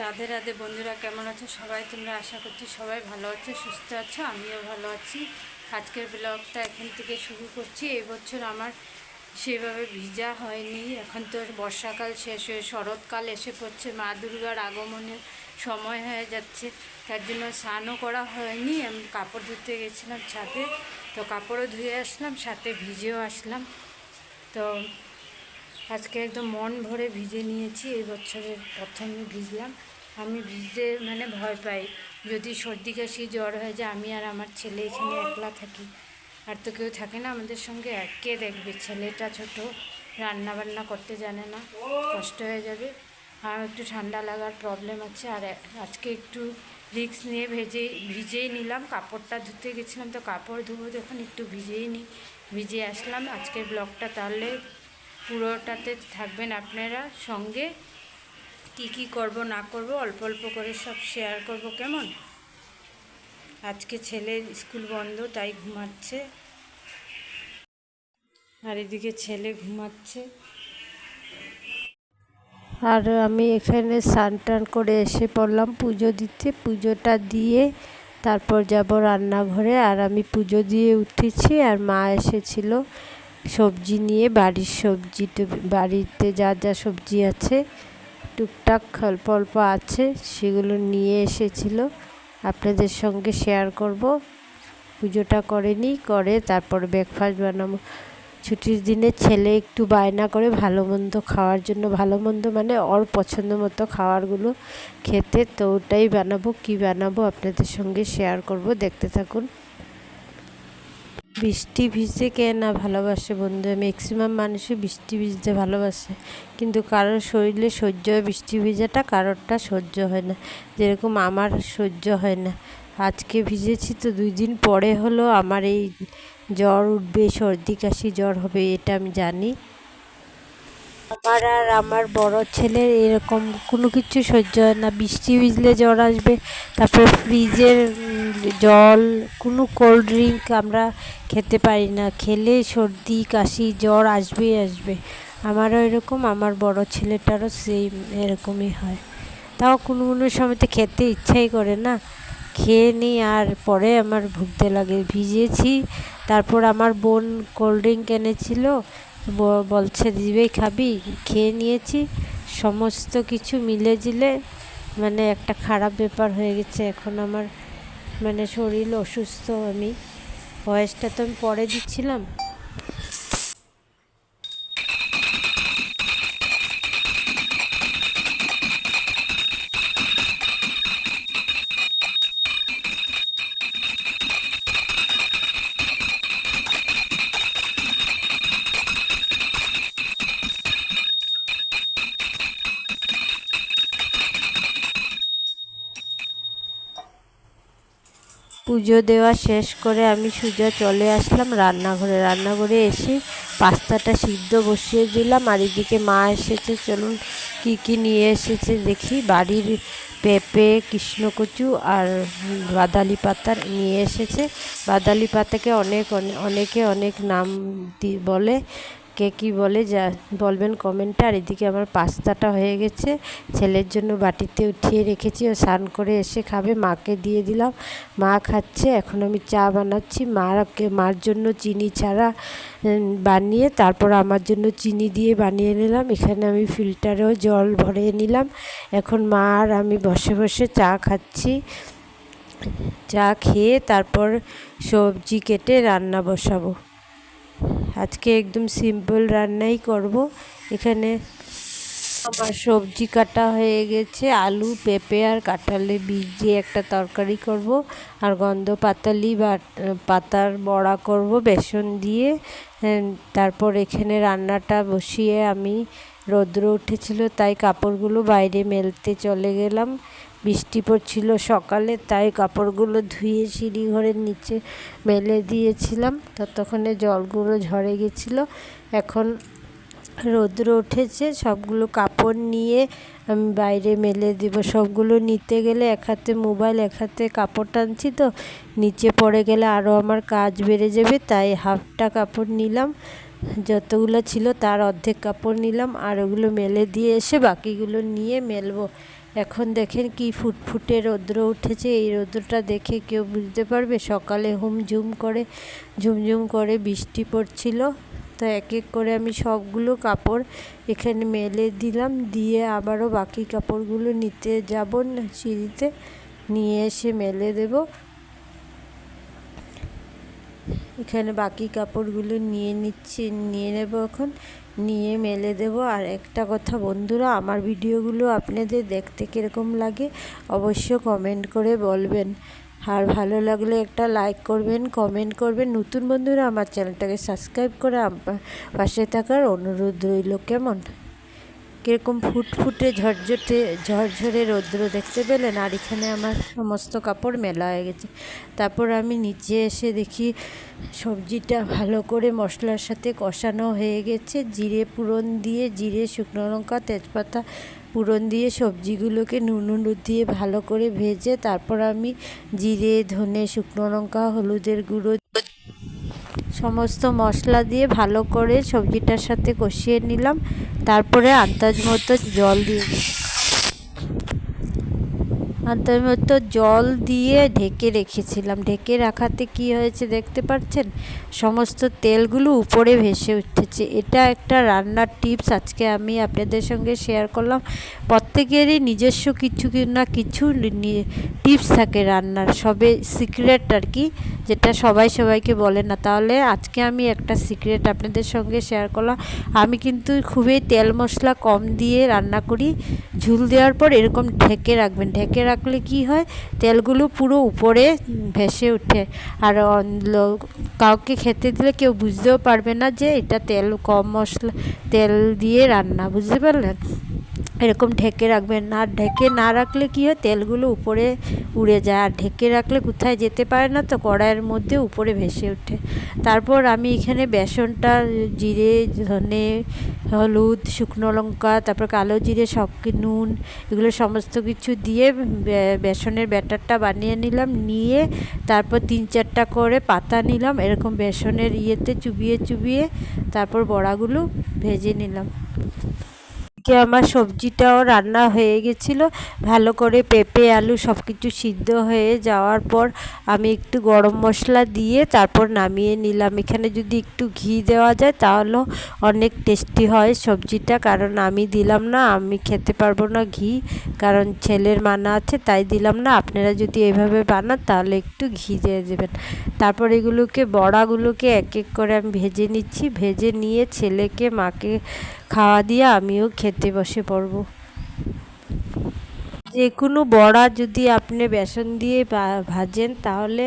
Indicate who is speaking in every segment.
Speaker 1: রাধে রাধে বন্ধুরা, কেমন আছো সবাই? তোমরা আশা করছি সবাই ভালো আছো, সুস্থ আছো, আমিও ভালো আছি। আজকের ব্লগটা এখান থেকে শুরু করছি। এবছর আমার সেভাবে ভিজা হয়নি। এখন তো বর্ষাকাল শেষ হয়ে, শরৎকাল এসে পড়ছে, মা দুর্গার আগমনের সময় হয়ে যাচ্ছে। তার জন্য স্নানও করা হয়নি। আমি কাপড় ধুতে গেছিলাম ছাদে, তো কাপড়ও ধুয়ে আসলাম, সাথে ভিজেও আসলাম। তো আজকে একদম মন ভরে ভিজে নিয়েছি, এই বছরের প্রথমে ভিজলাম। আমি ভিজতে মানে ভয় পাই। যদি সর্দি কাশি, জ্বর হয়ে যায়, আমি আর আমার ছেলে এখানে একলা থাকি। আর তো কেউ থাকে না আমাদের সঙ্গে আর কে দেখবে। ছেলেটা ছোট রান্না বান্না করতে জানে না, কষ্ট হয়ে যাবে। আর একটু ঠান্ডা লাগার প্রবলেম আছে। আর আজকে একটু রিক্স নিয়ে ভেজে, ভিজেই নিলাম। কাপড়টা ধুতে গেছিলাম, তো কাপড় ধুবো যখন, একটু ভিজেই নিই। ভিজে আসলাম। আজকের ব্লগটা তাহলে পুরোটাতে থাকবেন আপনারা সঙ্গে। কি কি করব, না করব, অল্প অল্প করে সব শেয়ার করব কেমন? আজকে ছেলের স্কুল বন্ধ, তাই ঘুমাচ্ছে। আর এদিকে ছেলে ঘুমাচ্ছে।
Speaker 2: আর আমি এখানে স্নান টান করে এসে পড়লাম পুজো দিতে। পুজোটা দিয়ে তারপর যাব রান্নাঘরে। আর আমি পুজো দিয়ে উঠেছি আর মা এসেছিল। সবজি নিয়ে বাড়ির সবজি তো বাড়িতে যা যা সবজি আছে, টুকটাক অল্প অল্প আছে, সেগুলো নিয়ে এসেছিল। আপনাদের সঙ্গে শেয়ার করব। পুজোটা করেনি করে তারপর ব্রেকফাস্ট বানাবো। ছুটির দিনে ছেলে একটু বায়না করে ভালো মন্দ খাওয়ার জন্য, ভালো মন্দ মানে ওর পছন্দ মতো খাবারগুলো খেতে, তো ওটাই বানাবো, কি বানাবো আপনাদের সঙ্গে শেয়ার করব। দেখতে থাকুন। বৃষ্টি ভিজতে কে না ভালোবাসে বন্ধু? ম্যাক্সিমাম মানুষই বৃষ্টি ভিজতে ভালোবাসে। কিন্তু কারোর শরীরে সহ্য হয় বৃষ্টি ভিজাটা, কারোরটা সহ্য হয় না। যেরকম আমার সহ্য হয় না। আজকে ভিজেছি তো দুই দিন পরে হলো আমার এই জ্বর উঠবে, সর্দি কাশি জ্বর হবে, এটা আমি জানি। আমার আর আমার বড় ছেলের এরকম কোনো কিছু সহ্য হয় না। বৃষ্টি ভিজলে জ্বর আসবে, তারপরে ফ্রিজের জল, কোনো কোল্ড ড্রিঙ্ক আমরা খেতে পারি না। খেলে সর্দি, কাশি, জ্বর আসবেই আসবে। আমারও এরকম, আমার বড় ছেলেটারও সেই এরকমই হয়। তাও কোনো কোনো সময় তো খেতে ইচ্ছাই করে না। খেয়ে নিই আর পরে আমার ভুগতে লাগে। ভিজেছি, তারপর আমার বোন কোল্ড ড্রিঙ্ক এনেছিল বলছে দিবেই খাবি? খেয়ে নিয়েছি। সমস্ত কিছু মিলে জিলে মানে একটা খারাপ ব্যাপার হয়ে গেছে। এখন আমার মানে শরীর অসুস্থ আমি। বয়সটা তো আমি পরে দিচ্ছিলাম। পুজো দেওয়া শেষ করে আমি সোজা চলে আসলাম রান্নাঘরে। রান্নাঘরে এসে পাস্তাটা সিদ্ধ বসিয়ে দিলাম। আর এদিকে মা এসেছে, চলুন কি কি নিয়ে এসেছে দেখি। বাড়ির পেঁপে, কৃষ্ণকচু আর বাদালি পাতা নিয়ে এসেছে। বাদালি পাতাকে অনেক, অনেকে, অনেক নাম বলে। কে কী বলে যা, বলবেন কমেন্টে আর এদিকে আমার পাস্তাটা হয়ে গেছে। ছেলের জন্য বাটিতে উঠিয়ে রেখেছি। ও স্নান করে এসে খাবে। মাকে দিয়ে দিলাম। মা খাচ্ছে। এখন আমি চা বানাচ্ছি। মাকে মার জন্য চিনি ছাড়া বানিয়ে তারপর আমার জন্য চিনি দিয়ে বানিয়ে নিলাম। এখানে আমি ফিল্টারেও জল ভরে নিলাম। এখন মা আর আমি বসে বসে চা খাচ্ছি। চা খেয়ে তারপর সবজি কেটে রান্না বসাবো। আজকে একদম সিম্পল রান্নাই করব। এখানে আমার সবজি কাটা হয়ে গেছে, আলু, পেঁপে আর কাঁঠালে বীজ দিয়ে একটা তরকারি করব। আর গন্ধ পাতালি বা পাতার বড়া করব বেসন দিয়ে। তারপর এখানে রান্নাটা বসিয়ে আমি, রৌদ্র উঠেছিল তাই কাপড়গুলো বাইরে মেলতে চলে গেলাম। বৃষ্টি পড়ছিল সকালে, তাই কাপড়গুলো ধুয়ে সিঁড়ি ঘরের নিচে মেলে দিয়েছিলাম। ততক্ষণে জলগুলো ঝরে গেছিল। এখন রৌদ্র উঠেছে, সবগুলো কাপড় নিয়ে আমি বাইরে মেলে দেবো। সবগুলো নিতে গেলে এক হাতে মোবাইল, এক হাতে কাপড় টানছি তো, নিচে পড়ে গেলে আরও আমার কাজ বেড়ে যাবে, তাই হাফটা কাপড় নিলাম। যতগুলো ছিল তার অর্ধেক কাপড় নিলাম, আর ওগুলো মেলে দিয়ে এসে বাকিগুলো নিয়ে মেলবো। এখন দেখেন কি ফুটফুটে রৌদ্র উঠেছে, এই রৌদ্রটা দেখে কেউ বুঝতে পারবে? সকালে হুম ঝুম করে ঝুমঝুম করে বৃষ্টি পড়ছিল। তো এক এক করে আমি সবগুলো কাপড় এখানে মেলে দিলাম, দিয়ে আবারও বাকি কাপড়গুলো নিতে যাব না সিঁড়িতে, নিয়ে এসে মেলে দেব। এখানে বাকি কাপড়গুলো নিয়ে নিচ্ছি, নিয়ে নেব এখন। নিয়ে মেলে দেব। আর একটা কথা বন্ধুরা, আমার ভিডিওগুলো আপনাদের দেখতে কীরকম লাগে অবশ্য কমেন্ট করে বলবেন। আর ভালো লাগলে একটা লাইক করবেন কমেন্ট করবেন। নতুন বন্ধুরা, আমার চ্যানেলটাকে সাবস্ক্রাইব করে পাশে থাকার অনুরোধ রইল। কেমন? কীরকম ফুটফুটে ঝরঝটে ঝরঝরে রৌদ্র দেখতে পেলেন? আর এখানে আমার সমস্ত কাপড় মেলা হয়ে গেছে। তারপর আমি নিচে এসে দেখি সবজিটা ভালো করে মশলার সাথে কষানো হয়ে গেছে। জিরে পুরন দিয়ে, জিরে, শুকনো লঙ্কা, তেজপাতা পুরন দিয়ে সবজিগুলোকে নুন, হলুদ দিয়ে ভালো করে ভেজে, তারপর আমি জিরে, ধনে, শুকনো লঙ্কা, হলুদের গুঁড়ো সমস্ত মশলা দিয়ে ভালো করে সবজিটার সাথে কষিয়ে নিলাম। তারপরে আন্দাজ মতো জল দিয়ে আন্দাজ মতো জল দিয়ে ঢেকে রেখেছিলাম। ঢেকে রাখাতে কি হয়েছে দেখতে পাচ্ছেন? সমস্ত তেলগুলো উপরে ভেসে উঠেছে। এটা একটা রান্নার টিপস আজকে আমি আপনাদের সঙ্গে শেয়ার করলাম। প্রত্যেকেরই নিজস্ব কিছু না কিছু টিপস থাকে রান্নার। সবে সিক্রেট আর কি, যেটা সবাই সবাইকে বলে না। তাহলে আজকে আমি একটা সিক্রেট আপনাদের সঙ্গে শেয়ার করলাম। আমি কিন্তু খুবই তেল মশলা কম দিয়ে রান্না করি। ঝুল দেওয়ার পর এরকম ঢেকে রাখবেন। ঢেকে রাখলে কি হয়? তেলগুলো পুরো উপরে ভেসে ওঠে। আর কাউকে খেতে দিলে কেউ বুঝতেও পারবে না যে এটা তেল, কম মশলা, তেল দিয়ে রান্না, বুঝতে পারলেন? এরকম ঢেকে রাখবেন। আর ঢেকে না রাখলে কী হয়? তেলগুলো উপরে উড়ে যায়। আর ঢেকে রাখলে কোথায় যেতে পারে না তো? কড়াইয়ের মধ্যে উপরে ভেসে ওঠে। তারপর আমি এখানে বেসনটা, জিরে, ধনে, হলুদ, শুকনো লঙ্কা, তারপর কালো জিরে সব নুন, এগুলো সমস্ত কিছু দিয়ে বেসনের ব্যাটারটা বানিয়ে নিলাম। নিয়ে তারপর তিন চারটা করে পাতা নিলাম। এরকম বেসনের ইয়েতে চুবিয়ে চুবিয়ে তারপর বড়াগুলো ভেজে নিলাম। এদিকে আমার সবজিটাও রান্না হয়ে গেছিল। ভালো করে পেঁপে, আলু সব কিছু সিদ্ধ হয়ে যাওয়ার পর আমি একটু গরম মশলা দিয়ে তারপর নামিয়ে নিলাম। এখানে যদি একটু ঘি দেওয়া যায় তাহলেও অনেক টেস্টি হয় সবজিটা, কারণ আমি দিলাম না, আমি খেতে পারব না ঘি, কারণ ছেলের মানা আছে, তাই দিলাম না। আপনারা যদি এভাবে বানান তাহলে একটু ঘি দিয়ে দেবেন। তারপর এগুলোকে, বড়াগুলোকে এক এক করে আমি ভেজে নিচ্ছি। ভেজে নিয়ে ছেলেকে, মাকে খাওয়া দিয়ে আমিও খেতে বসে পড়ব। যে কোনো বড়া যদি আপনি বেসন দিয়ে ভাজেন, তাহলে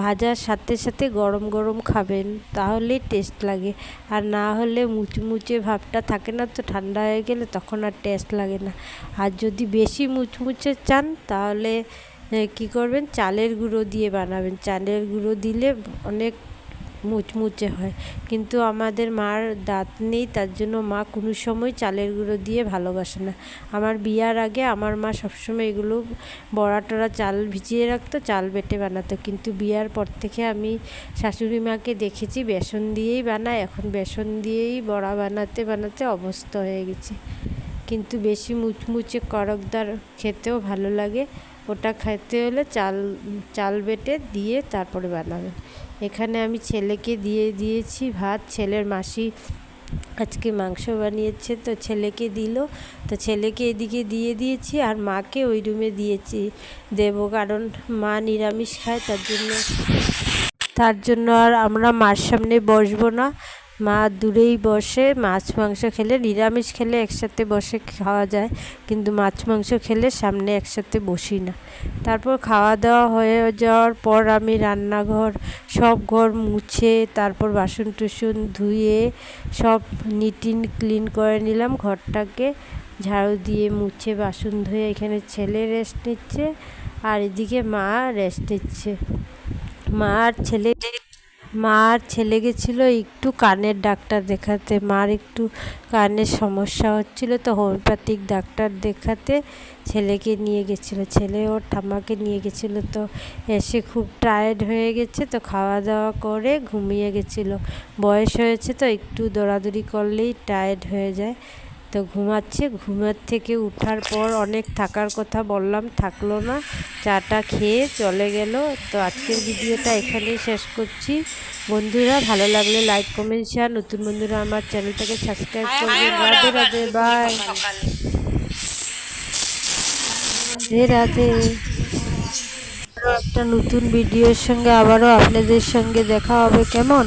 Speaker 2: ভাজার সাথে সাথে গরম গরম খাবেন, তাহলেই টেস্ট লাগে। আর না হলে মুচমুচে ভাবটা থাকে না, তো ঠান্ডা হয়ে গেলে তখন আর টেস্ট লাগে না। আর যদি বেশি মুচমুচে চান, তাহলে কি করবেন? চালের গুঁড়ো দিয়ে বানাবেন। চালের গুঁড়ো দিলে অনেক মুচমুচে হয়। কিন্তু আমাদের মার দাঁত নেই, তার জন্য মা কোনো সময় চালের গুঁড়ো দিয়ে ভালোবাসে না। আমার বিয়ার আগে আমার মা সবসময় এগুলো বড়া টড়া চাল ভিজিয়ে রাখতো, চাল বেটে বানাতো। কিন্তু বিয়ার পর থেকে আমি শাশুড়ি মাকে দেখেছি, বেসন দিয়েই বানায়, এখন বেসন দিয়েই বড়া বানাতে বানাতে অবস্থা হয়ে গেছে। কিন্তু বেশি মুচমুচে করকদার খেতেও ভালো লাগে। ওটা খেতে হলে চাল চাল বেটে দিয়ে তারপরে বানাবেন এখানে আমি ছেলেকে দিয়ে দিয়েছি ভাত। ছেলের মাসি আজকে মাংস বানিয়েছে, তো ছেলেকে দিল। তো ছেলেকে এদিকে দিয়ে দিয়েছি আর মাকে ওই রুমে দিয়েছি দেব, কারণ মা নিরামিষ খায়, তার জন্য তার জন্য আর আমরা মার সামনে বসবো না। মা দূরেই বসে মাছ, মাংস খেলে, নিরামিষ খেলে একসাথে বসে খাওয়া যায়, কিন্তু মাছ, মাংস খেলে সামনে একসাথে বসি না। তারপর খাওয়া দাওয়া হয়ে যাওয়ার পর আমি রান্নাঘর সব ঘর মুছে, তারপর বাসন টুসন ধুয়ে সব নিটিন ক্লিন করে নিলাম, ঘরটাকে ঝাড়ু দিয়ে মুছে, বাসন ধুয়ে এখানে ছেলে রেস্ট নিচ্ছে আর এদিকে মা রেস্ট নিচ্ছে। মা আর ছেলে মা আর ছেলে গেছিল, একটু কানের ডাক্তার দেখাতে। মার একটু কানের সমস্যা হচ্ছিল, তো হোমিওপ্যাথিক ডাক্তার দেখাতে ছেলেকে নিয়ে গেছিল। ছেলে ওর ঠাম্মাকে নিয়ে গেছিল, তো এসে খুব টায়ার্ড হয়ে গেছে, তো খাওয়া দাওয়া করে ঘুমিয়ে গেছিল। বয়স হয়েছে তো একটু দৌড়াদৌড়ি করলেই টায়ার্ড হয়ে যায়। তো ঘুমাচ্ছে। ঘুমের থেকে উঠার পর অনেক থাকার কথা বললাম থাকল না। চাটা খেয়ে চলে গেল। তো আজকের ভিডিওটা এখানেই শেষ করছি। বন্ধুরা ভালো লাগলে লাইক কমেন্ট শেয়ার নতুন বন্ধুরা আমার চ্যানেলটাকে সাবস্ক্রাইব করবেন রাধে রাধে বাই রাধে রাধে। একটা নতুন ভিডিওর সঙ্গে আবারও আপনাদের সঙ্গে দেখা হবে। কেমন?